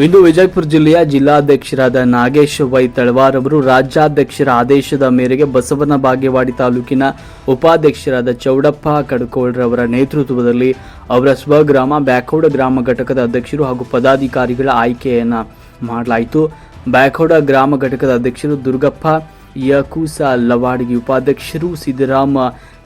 ಇಂದು ವಿಜಯಪುರ ಜಿಲ್ಲೆಯ ಜಿಲ್ಲಾಧ್ಯಕ್ಷರಾದ ನಾಗೇಶ್ ವೈ ತಳವಾರ್ ಅವರು ರಾಜ್ಯಾಧ್ಯಕ್ಷರ ಆದೇಶದ ಮೇರೆಗೆ ಬಸವನ ಬಾಗೇವಾಡಿ ತಾಲೂಕಿನ ಉಪಾಧ್ಯಕ್ಷರಾದ ಚೌಡಪ್ಪ ಕಡ್ಕೋಳ್ರವರ ನೇತೃತ್ವದಲ್ಲಿ ಅವರ ಸ್ವಗ್ರಾಮ ಬ್ಯಾಕೌಡ ಗ್ರಾಮ ಘಟಕದ ಅಧ್ಯಕ್ಷರು ಹಾಗೂ ಪದಾಧಿಕಾರಿಗಳ ಆಯ್ಕೆಯನ್ನು ಮಾಡಲಾಯಿತು. ಬ್ಯಾಕೌಡ ಗ್ರಾಮ ಘಟಕದ ಅಧ್ಯಕ್ಷರು ದುರ್ಗಪ್ಪ ಯಕೂಸ ಲವಾಡಿಗೆ ಉಪಾಧ್ಯಕ್ಷರು ಸಿದ್ದರಾಮ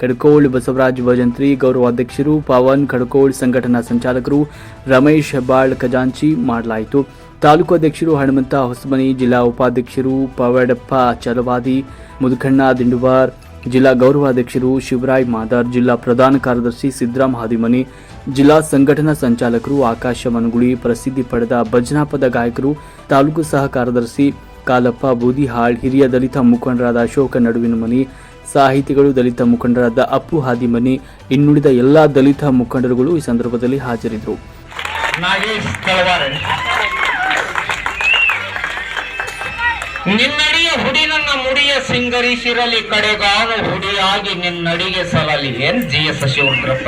ಕಡ್ಕೋಳ್ ಬಸವರಾಜ್ ಭಜಂತ್ರಿ ಗೌರವಾಧ್ಯಕ್ಷರು ಪವನ್ ಕಡ್ಕೋಳ್ ಸಂಘಟನಾ ಸಂಚಾಲಕರು ರಮೇಶ್ ಹೆಬ್ಬಾಳ್ ಖಜಾಂಚಿ ಮಾಡಲಾಯಿತು ತಾಲೂಕು ಅಧ್ಯಕ್ಷರು ಹನುಮಂತ ಹೊಸಮನಿ ಜಿಲ್ಲಾ ಉಪಾಧ್ಯಕ್ಷರು ಪವಡಪ್ಪ ಚಲವಾದಿ ಮುದುಕಣ್ಣ ದಿಂಡುವಾರ್ ಜಿಲ್ಲಾ ಗೌರವಾಧ್ಯಕ್ಷರು ಶಿವರಾಯ್ ಮಾದಾರ್ ಜಿಲ್ಲಾ ಪ್ರಧಾನ ಕಾರ್ಯದರ್ಶಿ ಸಿದ್ದರಾಮ್ ಹಾದಿಮನಿ ಜಿಲ್ಲಾ ಸಂಘಟನಾ ಸಂಚಾಲಕರು ಆಕಾಶ ಮನುಗುಳಿ ಪ್ರಸಿದ್ಧಿ ಪಡೆದ ಭಜನಾಪದ ಗಾಯಕರು ತಾಲೂಕು ಸಹ ಕಾರ್ಯದರ್ಶಿ ಕಾಲಪ್ಪ ಬೂದಿಹಾಳ್, ಹಿರಿಯ ದಲಿತ ಮುಖಂಡರಾದ ಅಶೋಕ ನಡುವಿನ ಮನಿ, ಸಾಹಿತಿಗಳು, ದಲಿತ ಮುಖಂಡರಾದ ಅಪ್ಪು ಹಾದಿಮನಿ ಇನ್ನುಳಿದ ಎಲ್ಲಾ ದಲಿತ ಮುಖಂಡರುಗಳು ಈ ಸಂದರ್ಭದಲ್ಲಿ ಹಾಜರಿದ್ದರು. ನಿನ್ನಡಿಯ ಹುಡಿ ನನ್ನ ಮುಡಿಯ ಸಿಂಗರಿಸಿರಲಿ ಕಡೆಗಾನು ಹುಡಿಯಾಗಿ ನಿನ್ನಡಿಗೆ ಸಲಲಿ ಏನ್ ಜಿ ಎಸ್ ಶಿವರುದ್ರಪ್ಪ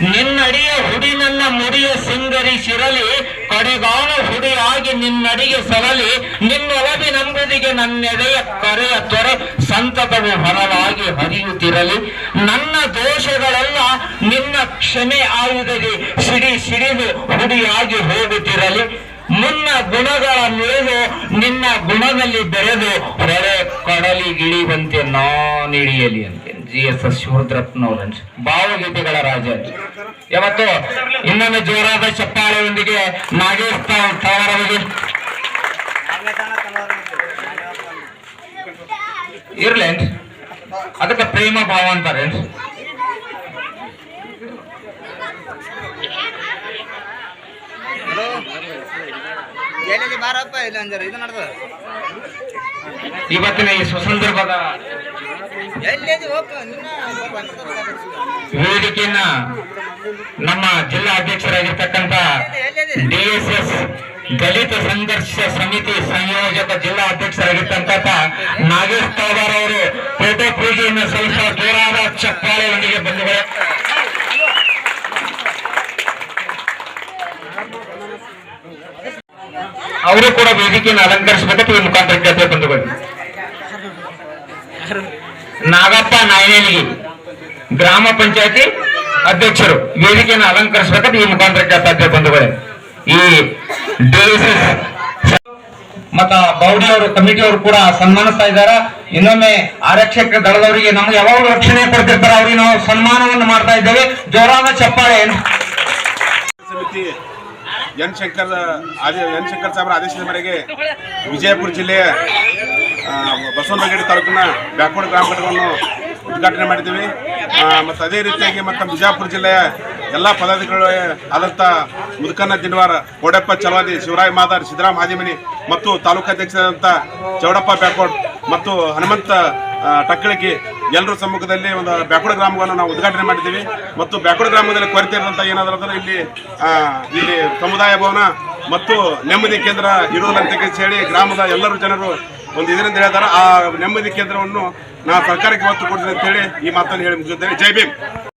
ನಿನ್ನಡಿಯ ಹುಡಿ ನನ್ನ ಮುಡಿಯ ಸಿಂಗರಿಸಿರಲಿ ಹುಡಿ ಹುಡಿಯಾಗಿ ನಿನ್ನಡಿಗೆ ಸರಲಿ ನಿನ್ನೊಲಬಿ ನಂಬುದಿಗೆ ನನ್ನೆಡೆಯ ಕರೆಯ ತೊರೆ ಸಂತತವು ಹೊರಲಾಗಿ ಹರಿಯುತ್ತಿರಲಿ. ನನ್ನ ದೋಷಗಳೆಲ್ಲ ನಿನ್ನ ಕ್ಷಮೆ ಆಯುಧಗೆ ಸಿಡಿ ಸಿಡಿದು ಹುಡಿಯಾಗಿ ಹೋಗುತ್ತಿರಲಿ. ಮುನ್ನ ಗುಣಗಳ ಮೇಲೆ ನಿನ್ನ ಗುಣದಲ್ಲಿ ಬೆರೆದು ಹೊರೆ ಕಡಲಿಗಿಳಿಯುವಂತೆ ನಾನಿಡಿಯಲಿ ಅಂತ. ಜಿ ಎಸ್ ಎಸ್ ಶಿವರುದ್ರಪ್ಪನವ್ರ ಭಾವಗೀತೆಗಳ ರಾಜ ಯಾವತ್ತು? ಇನ್ನೊಂದು ಜೋರಾದ ಚಪ್ಪಾಳೆಯೊಂದಿಗೆ ನಾಗೇಶ್ ತಾವ್- ತಾವರವರಿಗೆ ಇರ್ಲೇನ್ರಿ ಅದಕ್ಕೆ ಪ್ರೇಮ ಭಾವ ಅಂತಾರೇನ್ರಿ ಇವತ್ತಿನ ಈ ಸುಸಂದರ್ಭದ ವೇದಿಕೆಯನ್ನ ನಮ್ಮ ಜಿಲ್ಲಾ ಅಧ್ಯಕ್ಷರಾಗಿರ್ತಕ್ಕಂಥ ಡಿಎಸ್ಎಸ್ ದಲಿತ ಸಂಘರ್ಷ ಸಮಿತಿ ಸಂಯೋಜಕ ಜಿಲ್ಲಾ ಅಧ್ಯಕ್ಷರಾಗಿರ್ತಕ್ಕಂಥ ನಾಗೇಶ್ ತಾವಾರ್ ಅವರು ಫೋಟೋ ಪೂಜೆಯನ್ನು ಸ್ವಲ್ಪ ದೂರಾದ ಚಪ್ಪಾಳೆಯೊಂದಿಗೆ ಬಂದಿದೆ ಅವರು ಕೂಡ ವೇದಿಕೆಯನ್ನು ಅಲಂಕರಿಸಬೇಕು ಮುಖಾಂತರ ಬಂಧುಗಳು ನಾಗಪ್ಪ ನಾಯನೇಲಿಗಿ ಗ್ರಾಮ ಪಂಚಾಯತಿ ಅಧ್ಯಕ್ಷರು. ವೇದಿಕೆಯನ್ನು ಅಲಂಕರಿಸಬೇಕಾದ ಈ ಮುಖಾಂತರ ಕೇಳ್ತಾ ಬಂಧುಗಳೇ. ಈ ಮತ್ತ ಬೌಡಿ ಅವರು, ಕಮಿಟಿ ಅವರು ಕೂಡ ಸನ್ಮಾನಿಸ್ತಾ ಇದ್ದಾರೆ. ಇನ್ನೊಮ್ಮೆ ಆರಕ್ಷಕ ದಳದವರಿಗೆ ನಮ್ಗೆ ಯಾವಾಗಲೂ ರಕ್ಷಣೆ ಕೊಡ್ತಿರ್ತಾರೆ. ಅವ್ರಿಗೆ ನಾವು ಸನ್ಮಾನವನ್ನು ಮಾಡ್ತಾ ಇದ್ದೇವೆ. ಜೋರಾದ ಚಪ್ಪಾಳೆ. ಸಮಿತಿ ಎನ್ ಶಂಕರ್ ಎನ್ ಶಂಕರ್ ಸಾಹೇಬರ ಆದೇಶದ ಮೇರೆಗೆ ವಿಜಯಪುರ ಜಿಲ್ಲೆಯ ಬಸವನಗುಡಿ ತಾಲೂಕಿನ ಬ್ಯಾಕ್ವರ್ಡ್ ಗ್ರಾಮ ಘಟಕವನ್ನು ಉದ್ಘಾಟನೆ ಮಾಡಿದ್ದೀವಿ. ಮತ್ತು ಅದೇ ರೀತಿಯಾಗಿ ಮತ್ತು ಬಿಜಾಪುರ ಜಿಲ್ಲೆಯ ಎಲ್ಲ ಪದಾಧಿಕಾರಿಗಳು ಆದಂಥ ಮುದುಕನ್ನ ದಿನವಾರ ಕೋಡಪ್ಪ ಚಲವಾದಿ ಶಿವರಾಯ ಮಾದಾರ್ ಸಿದ್ದರಾಮ್ ಹಾದಿಮನಿ ಮತ್ತು ತಾಲೂಕಾಧ್ಯಕ್ಷರಾದಂಥ ಚೌಡಪ್ಪ ಬ್ಯಾಕ್ವರ್ಡ್ ಮತ್ತು ಹನುಮಂತ ಟಕ್ಕಳಿಗೆ ಎಲ್ಲರ ಸಮ್ಮುಖದಲ್ಲಿ ಒಂದು ಬ್ಯಾಕುಡ ಗ್ರಾಮವನ್ನು ನಾವು ಉದ್ಘಾಟನೆ ಮಾಡಿದ್ದೀವಿ. ಮತ್ತು ಬ್ಯಾಕುಡ ಗ್ರಾಮದಲ್ಲಿ ಕೊರತೆ ಇರುವಂಥ ಏನಾದರೂ ಅಂದರೆ ಇಲ್ಲಿ ಇಲ್ಲಿ ಸಮುದಾಯ ಭವನ ಮತ್ತು ನೆಮ್ಮದಿ ಕೇಂದ್ರ ಇರುವುದಂತ ಹೇಳಿ ಗ್ರಾಮದ ಎಲ್ಲರೂ ಜನರು ಒಂದು ಇದರಿಂದ ಹೇಳಿದಾರೆ ಆ ನೆಮ್ಮದಿ ಕೇಂದ್ರವನ್ನು ನಾ ಸರ್ಕಾರಕ್ಕೆ ಒತ್ತು ಕೊಡ್ತೀನಿ ಅಂತ ಹೇಳಿ ಈ ಮಾತನ್ನು ಹೇಳಿ ಮುಗಿಸುತ್ತೇನೆ. ಜೈ ಭೀಮ್.